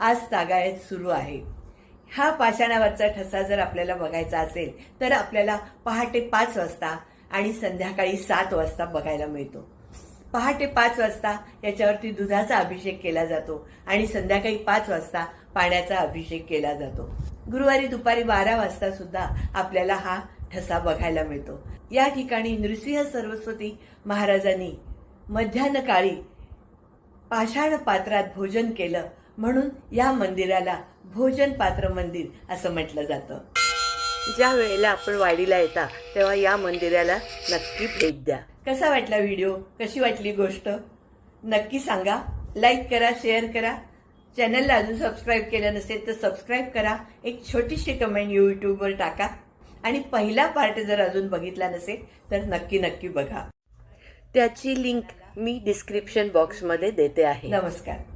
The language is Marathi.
आज तागायत सुरू आहे. हा पाषाणावरचा ठसा जर आपल्याला बघायचा असेल तर आपल्याला पहाटे पाच वाजता आणि संध्याकाळी सात वाजता बघायला मिळतो. पहाटे पाच वाजता याच्यावरती दुधाचा अभिषेक केला जातो आणि संध्याकाळी पाच वाजता पाण्याचा अभिषेक केला जातो. गुरुवारी दुपारी बारा वाजता सुद्धा आपल्याला हा ठसा बघायला मिळतो. या ठिकाणी नृसिंह सरस्वती महाराजांनी मध्यान्ह काळी पाषाण पात्रात भोजन केलं म्हणून या मंदिराला भोजन पात्र मंदिर असं म्हटलं जातं. ज्या वेळेला आपण वाडीला येता तेव्हा या मंदिराला नक्की भेट द्या. कसा वाटला व्हिडिओ? कशी वाटली गोष्ट? नक्की सांगा. लाईक करा शेअर करा. चॅनलला अजून सबस्क्राईब केलं नसेल तर सबस्क्राईब करा. एक छोटीशी कमेंट यूट्यूबवर टाका. आणि पहिला पार्ट जर अजून बघितला नसेल तर नक्की नक्की बघा. त्याची लिंक मी डिस्क्रिप्शन बॉक्समध्ये देते आहे. नमस्कार.